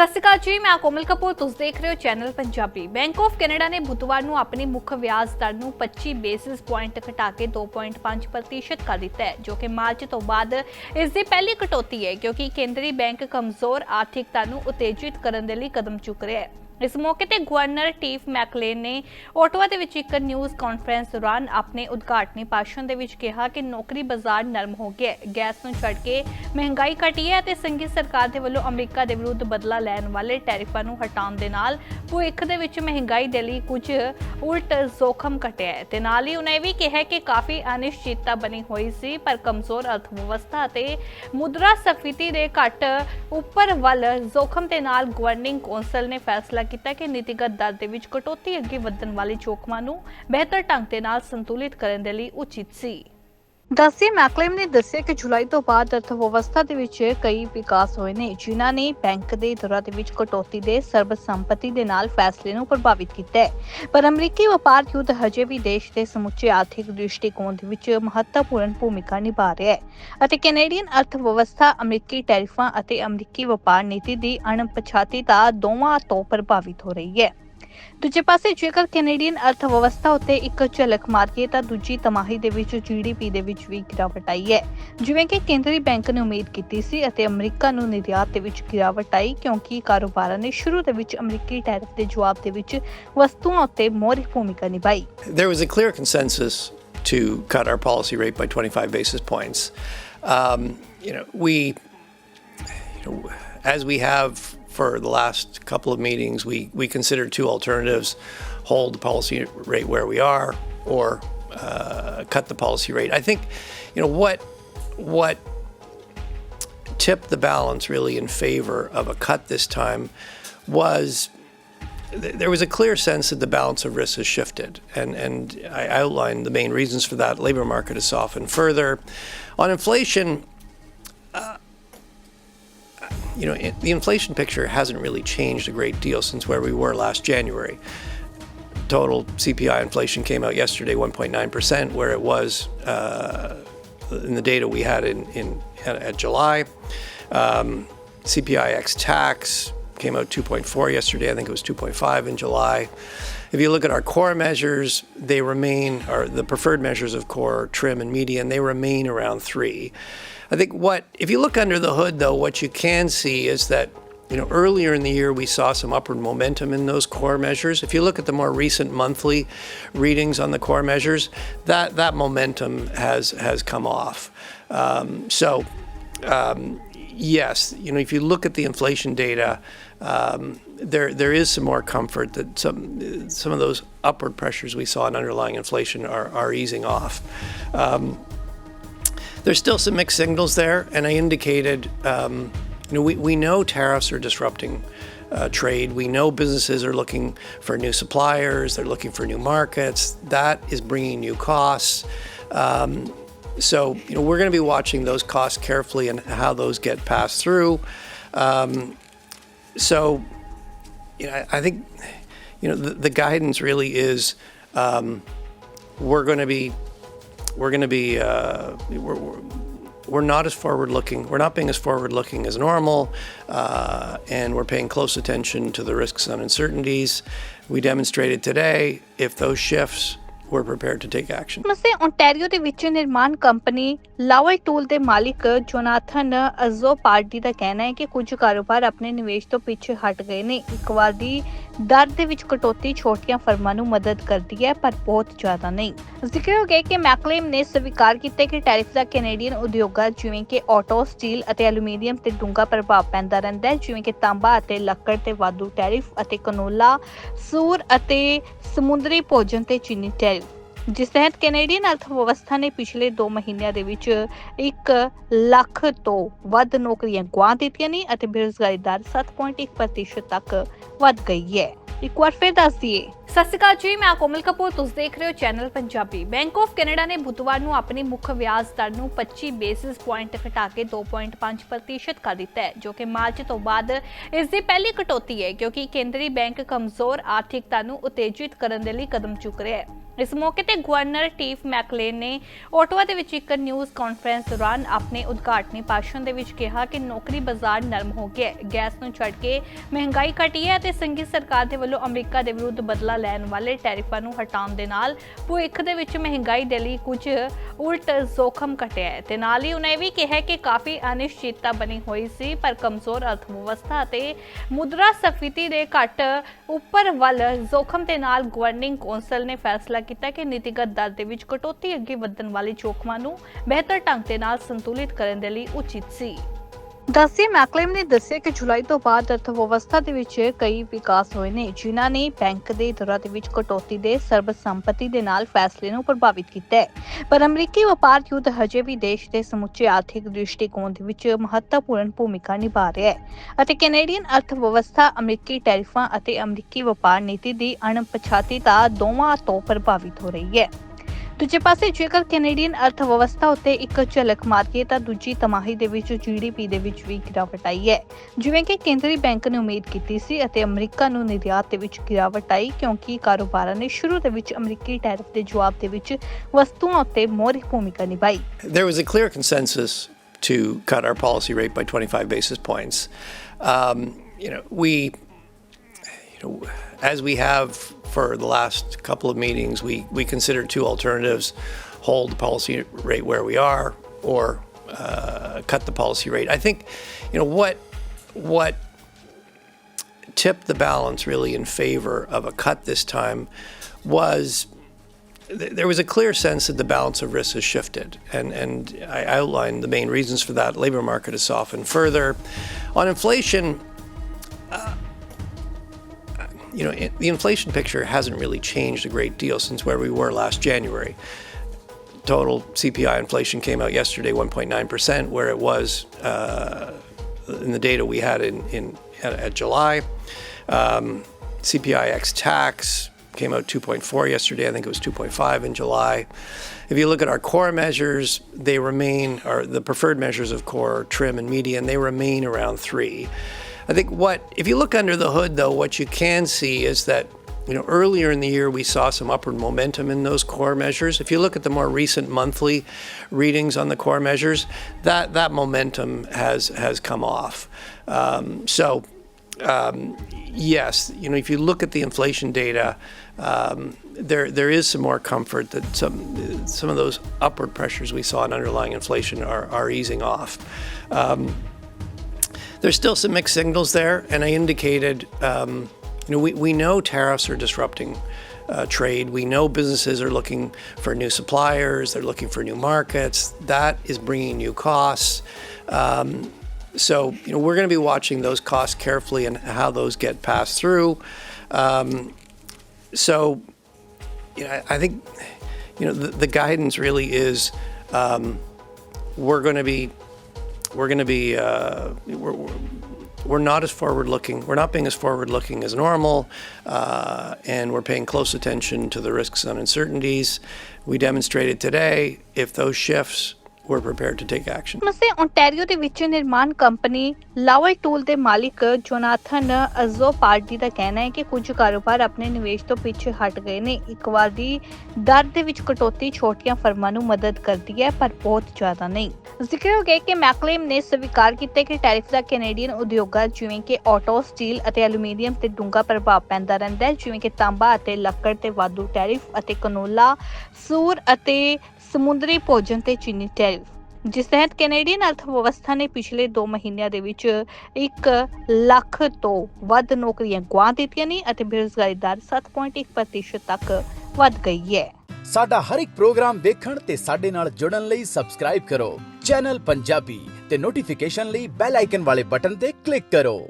ਸਤਿ ਸ਼੍ਰੀ ਅਕਾਲ ਜੀ, ਮੈਂ ਕੋਮਲ ਕਪੂਰ, ਤੁਸੀਂ ਦੇਖ ਰਹੇ ਹੋ channel Punjabi. Bank of Canada ਨੇ ਬੁੱਧਵਾਰ ਨੂੰ ਆਪਣੀ ਮੁੱਖ ਵਿਆਜ ਦਰ ਨੂੰ 25 ਬੇਸਿਸ ਪੁਆਇੰਟ ਘਟਾ ਕੇ 2.5% ਪ੍ਰਤੀਸ਼ਤ ਕਰ ਦਿੱਤਾ ਹੈ, ਜੋ ਕਿ ਮਾਰਚ ਤੋਂ ਬਾਅਦ ਇਸ ਦੀ ਪਹਿਲੀ ਕਟੌਤੀ ਹੈ, ਕਿਉਂਕਿ ਕੇਂਦਰੀ ਬੈਂਕ ਕਮਜ਼ੋਰ ਆਰਥਿਕਤਾ ਨੂੰ ਉਤੇਜਿਤ ਕਰਨ ਦੇ ਲਈ ਕਦਮ ਚੁੱਕ ਰਿਹਾ ਹੈ। ਇਸ ਮੌਕੇ ਤੇ ਗਵਰਨਰ ਟੀਫ ਮੈਕਲੇਨ ਨੇ ਓਟਵਾ ਦੇ ਵਿੱਚ ਇੱਕ ਨਿਊਜ਼ ਕਾਨਫਰੰਸ ਦੌਰਾਨ ਆਪਣੇ ਉਦਘਾਟਨੀ ਭਾਸ਼ਣ ਦੇ ਵਿੱਚ ਕਿਹਾ ਕਿ ਨੌਕਰੀ ਬਾਜ਼ਾਰ ਨਰਮ ਹੋ ਗਿਆ ਗੈਸ ਨੂੰ ਛੱਡ ਕੇ ਮਹਿੰਗਾਈ ਘਟੀ ਹੈ ਅਤੇ ਸੰਘੀ ਸਰਕਾਰ ਦੇ ਵੱਲੋਂ ਅਮਰੀਕਾ ਦੇ ਵਿਰੁੱਧ ਬਦਲਾ ਲੈਣ ਵਾਲੇ ਟੈਰਿਫਾਂ ਨੂੰ ਹਟਾਉਣ ਦੇ ਨਾਲ ਭਵਿੱਖ ਦੇ ਵਿੱਚ ਮਹਿੰਗਾਈ ਦੇ ਲਈ ਕੁਝ ਉਲਟ ਜ਼ੋਖਮ ਘਟਿਆ ਹੈ। ਤੇ ਨਾਲ ਹੀ ਉਹਨੇ ਇਹ ਵੀ ਕਿਹਾ ਕਿ ਕਾਫੀ ਅਨਿਸ਼ਚਿਤਤਾ ਬਣੀ ਹੋਈ ਸੀ, ਪਰ ਕਮਜ਼ੋਰ ਅਰਥ ਵਿਵਸਥਾ ਅਤੇ ਮੁਦਰਾ ਸਫੀਤੀ ਦੇ ਘੱਟ ਉੱਪਰ ਵੱਲ ਜ਼ੋਖਮ ਦੇ ਨਾਲ ਗਵਰਨਿੰਗ ਕੌਂਸਲ ਨੇ ਫੈਸਲਾ ਕੀਤਾ ਕਿ ਨੀਤੀਗਤ ਦਰ ਦੇ ਵਿੱਚ ਕਟੌਤੀ ਅੱਗੇ ਵਧਣ ਵਾਲੇ ਜੋਖਮਾਂ ਨੂੰ ਬਿਹਤਰ ਢੰਗ ਦੇ ਨਾਲ ਸੰਤੁਲਿਤ ਕਰਨ ਦੇ ਲਈ ਉਚਿਤ ਸੀ। ਦੱਸੀ ਮੈਕਲੇਮ ਨੇ ਦੱਸਿਆ ਕਿ ਜੁਲਾਈ ਤੋਂ ਬਾਅਦ ਅਰਥ ਦੇ ਵਿੱਚ ਕਈ ਵਿਕਾਸ ਹੋਏ ਨੇ, ਜਿਨ੍ਹਾਂ ਨੇ ਬੈਂਕ ਦੇ ਦਰਾਂ ਦੇ ਵਿੱਚ ਕਟੌਤੀ ਦੇ ਸਰਬਸੰਮਤੀ ਦੇ ਨਾਲ ਫੈਸਲੇ ਨੂੰ ਪ੍ਰਭਾਵਿਤ ਕੀਤਾ ਹੈ। ਪਰ ਅਮਰੀਕੀ ਵਪਾਰ ਯੁੱਧ ਹਜੇ ਵੀ ਦੇਸ਼ ਦੇ ਸਮੁੱਚੇ ਆਰਥਿਕ ਦ੍ਰਿਸ਼ਟੀਕੋਣ ਦੇ ਵਿੱਚ ਮਹੱਤਵਪੂਰਨ ਭੂਮਿਕਾ ਨਿਭਾ ਰਿਹਾ ਹੈ ਅਤੇ ਕੈਨੇਡੀਅਨ ਅਰਥ ਵਿਵਸਥਾ ਅਮਰੀਕੀ ਟੈਰਿਫਾਂ ਅਤੇ ਅਮਰੀਕੀ ਵਪਾਰ ਨੀਤੀ ਦੀ ਅਣਪਛਾਤੀ ਦਾ ਦੋਵਾਂ ਤੋਂ ਪ੍ਰਭਾਵਿਤ ਹੋ ਰਹੀ ਹੈ। ਦੂਜੇ ਪਾਸੇ ਜੇਕਰ ਕੈਨੇਡੀਅਨ ਅਰਥ ਉੱਤੇ ਇੱਕ ਝਲਕ ਮਾਰੀਏ ਤਾਂ ਦੂਜੀ ਤਿਮਾਹੀ ਦੇ ਵਿੱਚ ਜੀਡੀਪੀ ਦੇ ਵਿੱਚ ਵੀ ਗਿਰਾਵਟ ਆਈ ਹੈ ਜਿਵੇਂ ਕਿ ਕੇਂਦਰੀ ਬੈਂਕ ਨੇ ਉਮੀਦ ਕੀਤੀ ਸੀ ਅਤੇ ਅਮਰੀਕਾ ਨੂੰ ਨਿਰਯਾਤ ਦੇ ਵਿੱਚ ਗਿਰਾਵਟ ਆਈ ਕਿਉਂਕਿ ਕਾਰੋਬਾਰਾਂ ਨੇ ਸ਼ੁਰੂ ਦੇ ਵਿੱਚ ਅਮਰੀਕੀ ਟੈਰਿਫ ਦੇ ਜਵਾਬ ਦੇ ਵਿੱਚ ਵਸਤੂਆਂ ਉੱਤੇ ਮੋਹਰੀ ਭੂਮਿਕਾ ਨਿਭਾਈ There was a clear consensus to cut our policy rate by 25 basis points. Um, you know, we, you know, as we have for the last couple of meetings, we, we considered two alternatives hold the policy rate where we are or uh, cut the policy rate. I think, you know, what, what tipped the balance really in favor of a cut this time was th- there was a clear sense that the balance of risk has shifted, and and I outlined the main reasons for that. Labor market has softened further. On inflation, you know, the inflation picture hasn't really changed a great deal since where we were last January. Total CPI inflation came out yesterday, 1.9 percent, where it was uh, in the data we had in, in at, at July. Um, CPI ex tax came out 2.4 yesterday. I think it was 2.5 in July. If you look at our core measures, they remain, or the preferred measures of core, trim, and median, they remain around three. I think what, if you look under the hood though, what you can see is that you know, earlier in the year, we saw some upward momentum in those core measures. If you look at the more recent monthly readings on the core measures, that, that momentum has, has come off. Um, so, um, yes, you know, if you look at the inflation data, um, there there is some more comfort that some some of those upward pressures we saw in underlying inflation are, are easing off. Um, there's still some mixed signals there, and I indicated, um, you know, we, we know tariffs are disrupting uh, trade. We know businesses are looking for new suppliers, they're looking for new markets. That is bringing new costs. Um, so, you know, we're going to be watching those costs carefully and how those get passed through. Um, so, you know, I, think, you know, the, the guidance really is um, we're going to be we're going to be uh, we're, we're, we're not as forward looking we're not being as forward looking as normal uh, and we're paying close attention to the risks and uncertainties. We demonstrated today if those shifts we're prepared to take action. ਮਸੇ Ontario ਦੇ ਵਿੱਚ ਨਿਰਮਾਣ company ਲਾਵਲ tool ਦੇ ਮਾਲਿਕ Jonathan ਅਜ਼ੋ party ਦਾ ਕਹਿਣਾ ਹੈ ਕਿ ਕੁਝ ਕਾਰੋਬਾਰ ਆਪਣੇ ਨਿਵੇਸ਼ ਤੋਂ ਪਿੱਛੇ ਹਟ ਗਏ ਨੇ। ਇੱਕ ਵਾਰ ਦੀ ਦਰ ਦੇ ਵਿੱਚ ਕਟੌਤੀ ਛੋਟੀਆਂ ਫਰਮਾਂ ਨੂੰ ਮਦਦ ਕਰਦੀ ਹੈ, ਪਰ ਬਹੁਤ ਜ਼ਿਆਦਾ ਨਹੀਂ। ਜ਼ਿਕਰ ਹੋ ਗਿਆ ਕਿ ਮੈਕਲੇਮ ਨੇ ਸਵੀਕਾਰ ਕੀਤਾ ਕਿ ਟੈਰਿਫ ਦਾ ਕੈਨੇਡੀਅਨ ਉਦਯੋਗਾਂ ਜਿਵੇਂ ਕਿ ਆਟੋ ਸਟੀਲ ਅਤੇ ਐਲੂਮੀਨੀਅਮ ਤੇ ਡੂੰਘਾ ਪ੍ਰਭਾਵ ਪੈਂਦਾ ਰਹਿੰਦਾ ਹੈ, ਜਿਵੇਂ ਕਿ ਤਾਂਬਾ ਅਤੇ ਲੱਕੜ ਤੇ ਵਾਧੂ ਟੈਰਿਫ ਅਤੇ ਕਨੋਲਾ, ਸੂਰ ਅਤੇ ਸਮੁੰਦਰੀ ਭੋਜਨ ਤੇ ਚੀਨੀ ਟੈਰਿਫ। ਜਿਸ ਤਹਿਤ ਕੈਨੇਡੀਅਨ ਅਰਥ ਵਿਵਸਥਾ ਨੇ ਪਿਛਲੇ 2 ਮਹੀਨਿਆਂ ਦੇ ਵਿੱਚ 1 ਲੱਖ ਤੋਂ ਵੱਧ ਨੌਕਰੀਆਂ ਗਵਾ ਦਿੱਤੀਆਂ ਨੇ ਅਤੇ ਬੇਰੁਜ਼ਗਾਰੀ ਦਰ 7.1% ਤੱਕ ਵੱਧ ਗਈ ਹੈ। ਇੱਕ ਵਾਰ ਫਿਰ ਦੱਸ ਦਈਏ। ਸਤਿ ਸ਼੍ਰੀ ਅਕਾਲ ਜੀ, ਮੈਂ ਕੋਮਲ ਕਪੂਰ। ਤੁਸੀਂ ਦੇਖ ਰਹੇ ਹੋ channel Punjabi. Bank of Canada ਨੇ ਬੁੱਧਵਾਰ ਨੂੰ ਆਪਣੀ ਮੁੱਖ ਵਿਆਜ ਦਰ ਨੂੰ 25 ਬੇਸਿਸ ਪੁਆਇੰਟ ਘਟਾ ਕੇ 2.5% ਪ੍ਰਤੀਸ਼ਤ ਕਰ ਦਿੱਤਾ ਹੈ, ਜੋ ਕਿ ਮਾਰਚ ਤੋਂ ਬਾਅਦ ਇਸ ਦੀ ਪਹਿਲੀ ਕਟੌਤੀ ਹੈ, ਕਿਉਂਕਿ ਕੇਂਦਰੀ ਬੈਂਕ ਕਮਜ਼ੋਰ ਆਰਥਿਕਤਾ ਨੂੰ ਉਤੇਜਿਤ ਕਰਨ ਦੇ ਲਈ ਕਦਮ ਚੁੱਕ ਰਿਹਾ ਹੈ। ਇਸ ਮੌਕੇ ਤੇ ਗਵਰਨਰ ਟੀਫ ਮੈਕਲੇਨ ਨੇ ਓਟਵਾ ਦੇ ਵਿੱਚ ਇੱਕ ਨਿਊਜ਼ ਕਾਨਫਰੰਸ ਦੌਰਾਨ ਆਪਣੇ ਉਦਘਾਟਨੀ ਭਾਸ਼ਣ ਦੇ ਵਿੱਚ ਕਿਹਾ ਕਿ ਨੌਕਰੀ ਬਾਜ਼ਾਰ ਨਰਮ ਹੋ ਗਿਆ ਹੈ। ਗੈਸ ਨੂੰ ਛੱਡ ਕੇ ਮਹਿੰਗਾਈ ਘਟੀ ਹੈ ਅਤੇ ਸੰਘੀ ਸਰਕਾਰ ਦੇ ਵੱਲੋਂ ਅਮਰੀਕਾ ਦੇ ਵਿਰੁੱਧ ਬਦਲਾ ਲੈਣ ਵਾਲੇ ਟੈਰਿਫਾਂ ਨੂੰ ਹਟਾਉਣ ਦੇ ਨਾਲ ਭਵਿੱਖ ਦੇ ਵਿੱਚ ਮਹਿੰਗਾਈ ਦੇ ਲਈ ਕੁਝ ਉਲਟ ਜ਼ੋਖਮ ਘਟਿਆ ਹੈ। ਤੇ ਨਾਲ ਹੀ ਉਹਨੇ ਇਹ ਵੀ ਕਿਹਾ ਕਿ ਕਾਫੀ ਅਨਿਸ਼ਚਿਤਤਾ ਬਣੀ ਹੋਈ ਸੀ, ਪਰ ਕਮਜ਼ੋਰ ਅਰਥ ਵਿਵਸਥਾ ਅਤੇ ਮੁਦਰਾ ਸਫੀਤੀ ਦੇ ਘੱਟ ਉੱਪਰ ਵੱਲ ਜ਼ੋਖਮ ਦੇ ਨਾਲ ਗਵਰਨਿੰਗ ਕੌਂਸਲ ਨੇ ਫੈਸਲਾ ਕੀਤਾ ਕਿ ਨੀਤੀਗਤ ਦਰ ਦੇ ਵਿੱਚ ਕਟੌਤੀ ਅੱਗੇ ਵਧਣ ਵਾਲੇ ਜੋਖਮਾਂ ਨੂੰ ਬਿਹਤਰ ਢੰਗ ਦੇ ਨਾਲ ਸੰਤੁਲਿਤ ਕਰਨ ਦੇ ਲਈ ਉਚਿਤ ਸੀ। ਦੱਸਿਆ ਮੈਕਲੇਮ ਨੇ ਦੱਸਿਆ ਕਿ ਜੁਲਾਈ ਤੋਂ ਬਾਅਦ ਅਰਥ ਵਿਵਸਥਾ ਦੇ ਵਿੱਚ ਕਈ ਵਿਕਾਸ ਹੋਏ ਨੇ, ਜਿਨ੍ਹਾਂ ਨੇ ਬੈਂਕ ਦੇ ਦਰਾਂ ਦੇ ਵਿੱਚ ਕਟੌਤੀ ਦੇ ਸਰਬਸੰਮਤੀ ਦੇ ਨਾਲ ਫੈਸਲੇ ਨੂੰ ਪ੍ਰਭਾਵਿਤ ਕੀਤਾ ਹੈ। ਪਰ ਅਮਰੀਕੀ ਵਪਾਰ ਯੁੱਧ ਹਜੇ ਵੀ ਦੇਸ਼ ਦੇ ਸਮੁੱਚੇ ਆਰਥਿਕ ਦ੍ਰਿਸ਼ਟੀਕੋਣ ਦੇ ਵਿੱਚ ਮਹੱਤਵਪੂਰਨ ਭੂਮਿਕਾ ਨਿਭਾ ਰਿਹਾ ਹੈ ਅਤੇ ਕੈਨੇਡੀਅਨ ਅਰਥ ਵਿਵਸਥਾ ਅਮਰੀਕੀ ਟੈਰਿਫਾਂ ਅਤੇ ਅਮਰੀਕੀ ਵਪਾਰ ਨੀਤੀ ਦੀ ਅਣਪਛਾਤੀ ਅਣਪਛਾਤੀਤਾ ਦੋਵਾਂ ਤੋਂ ਪ੍ਰਭਾਵਿਤ ਹੋ ਰਹੀ ਹੈ। ਦੂਜੇ ਪਾਸੇ ਜੇਕਰ ਕੈਨੇਡੀਅਨ ਅਰਥ ਉੱਤੇ ਇੱਕ ਝਲਕ ਮਾਰੀਏ ਤਾਂ ਦੂਜੀ ਤਿਮਾਹੀ ਦੇ ਵਿੱਚ ਜੀਡੀਪੀ ਦੇ ਵਿੱਚ ਵੀ ਗਿਰਾਵਟ ਆਈ ਹੈ ਜਿਵੇਂ ਕਿ ਕੇਂਦਰੀ ਬੈਂਕ ਨੇ ਉਮੀਦ ਕੀਤੀ ਸੀ ਅਤੇ ਅਮਰੀਕਾ ਨੂੰ ਨਿਰਯਾਤ ਦੇ ਵਿੱਚ ਗਿਰਾਵਟ ਆਈ ਕਿਉਂਕਿ ਕਾਰੋਬਾਰਾਂ ਨੇ ਸ਼ੁਰੂ ਦੇ ਵਿੱਚ ਅਮਰੀਕੀ ਟੈਰਿਫ ਦੇ ਜਵਾਬ ਦੇ ਵਿੱਚ ਵਸਤੂਆਂ ਉੱਤੇ ਮੌਲਿਕ ਭੂਮਿਕਾ ਨਿਭਾਈ There was a clear consensus to cut our policy rate by 25 basis points. Um, you know, we, know, as we have for the last couple of meetings, we, we considered two alternatives: hold the policy rate where we are, or uh, cut the policy rate. I think, you know, what what tipped the balance really in favor of a cut this time was th- there was a clear sense that the balance of risk has shifted, and and I outlined the main reasons for that. Labor market has softened further. On inflation, you know, the inflation picture hasn't really changed a great deal since where we were last January. Total CPI inflation came out yesterday, 1.9 percent, where it was uh, in the data we had in, in at, at July. Um, CPI ex tax came out 2.4 yesterday. I think it was 2.5 in July. If you look at our core measures, they remain, or the preferred measures of core, trim, and median, they remain around three. I think what, if you look under the hood though, what you can see is that you know, earlier in the year, we saw some upward momentum in those core measures. If you look at the more recent monthly readings on the core measures, that that momentum has has come off. Um, so, um, yes, you know, if you look at the inflation data, um, there there is some more comfort that some some of those upward pressures we saw in underlying inflation are are easing off. Um, there's still some mixed signals there, and I indicated, um, you know, we, we know tariffs are disrupting uh, trade. We know businesses are looking for new suppliers, they're looking for new markets. That is bringing new costs. Um, so, you know, we're going to be watching those costs carefully and how those get passed through. Um, so, you know, I, think, you know, the, the guidance really is um, we're going to be we're going to be uh, we're, we're- we're not as forward looking we're not being as forward looking as normal uh, and we're paying close attention to the risks and uncertainties we demonstrated today if those shifts we're prepared to take action ਮਸੇ Ontario ਦੇ ਵਿੱਚ ਨਿਰਮਾਣ company ਲਾਵਲ tool ਦੇ ਮਾਲਿਕ Jonathan ਅਜ਼ੋ party ਦਾ ਕਹਿਣਾ ਹੈ ਕਿ ਕੁਝ ਕਾਰੋਬਾਰ ਆਪਣੇ ਨਿਵੇਸ਼ ਤੋਂ ਪਿੱਛੇ ਹਟ ਗਏ ਨੇ ਇੱਕ ਵਾਰ ਦੀ ਦਰ ਦੇ ਵਿੱਚ ਕਟੌਤੀ ਛੋਟੀਆਂ ਫਰਮਾਂ ਨੂੰ ਮਦਦ ਕਰਦੀ ਹੈ ਪਰ ਬਹੁਤ ਜ਼ਿਆਦਾ ਨਹੀਂ ਜ਼ਿਕਰ ਹੋ ਗਿਆ ਕਿ ਮੈਕਲੇਮ ਨੇ ਸਵੀਕਾਰ ਕੀਤਾ ਕਿ ਟੈਰਿਫ ਦਾ ਕੈਨੇਡੀਅਨ ਉਦਯੋਗਾਂ ਜਿਵੇਂ ਕਿ ਆਟੋ, ਸਟੀਲ ਅਤੇ ਐਲੂਮੀਨੀਅਮ ਤੇ ਡੂੰਘਾ ਪ੍ਰਭਾਵ ਪੈਂਦਾ ਰਹਿੰਦਾ ਹੈ, ਜਿਵੇਂ ਕਿ ਤਾਂਬਾ ਅਤੇ ਲੱਕੜ ਤੇ ਵਾਧੂ ਟੈਰਿਫ ਅਤੇ ਕਨੋਲਾ, ਸੂਰ ਅਤੇ ਸਮੁੰਦਰੀ ਭੋਜਨ ਤੇ ਚੀਨੀ ਟੈਰਿਫ। ਜਿਸ ਤਹਿਤ ਕੈਨੇਡੀਅਨ ਅਰਥ ਵਿਵਸਥਾ ਨੇ ਪਿਛਲੇ 2 ਮਹੀਨਿਆਂ ਦੇ ਵਿੱਚ 1 ਲੱਖ ਤੋਂ ਵੱਧ ਨੌਕਰੀਆਂ ਗਵਾ ਦਿੱਤੀਆਂ ਨੇ ਅਤੇ ਬੇਰੁਜ਼ਗਾਰੀ ਦਰ 7.1% ਤੱਕ ਵੱਧ ਗਈ ਹੈ। ਸਾਡਾ ਹਰ ਇੱਕ ਪ੍ਰੋਗਰਾਮ ਦੇਖਣ ਤੇ ਸਾਡੇ ਨਾਲ ਜੁੜਨ ਲਈ ਸਬਸਕ੍ਰਾਈਬ ਕਰੋ। ਚੈਨਲ ਪੰਜਾਬੀ ਤੇ ਨੋਟੀਫਿਕੇਸ਼ਨ ਲਈ ਬੈਲ ਆਈਕਨ ਵਾਲੇ ਬਟਨ ਤੇ ਕਲਿੱਕ ਕਰੋ।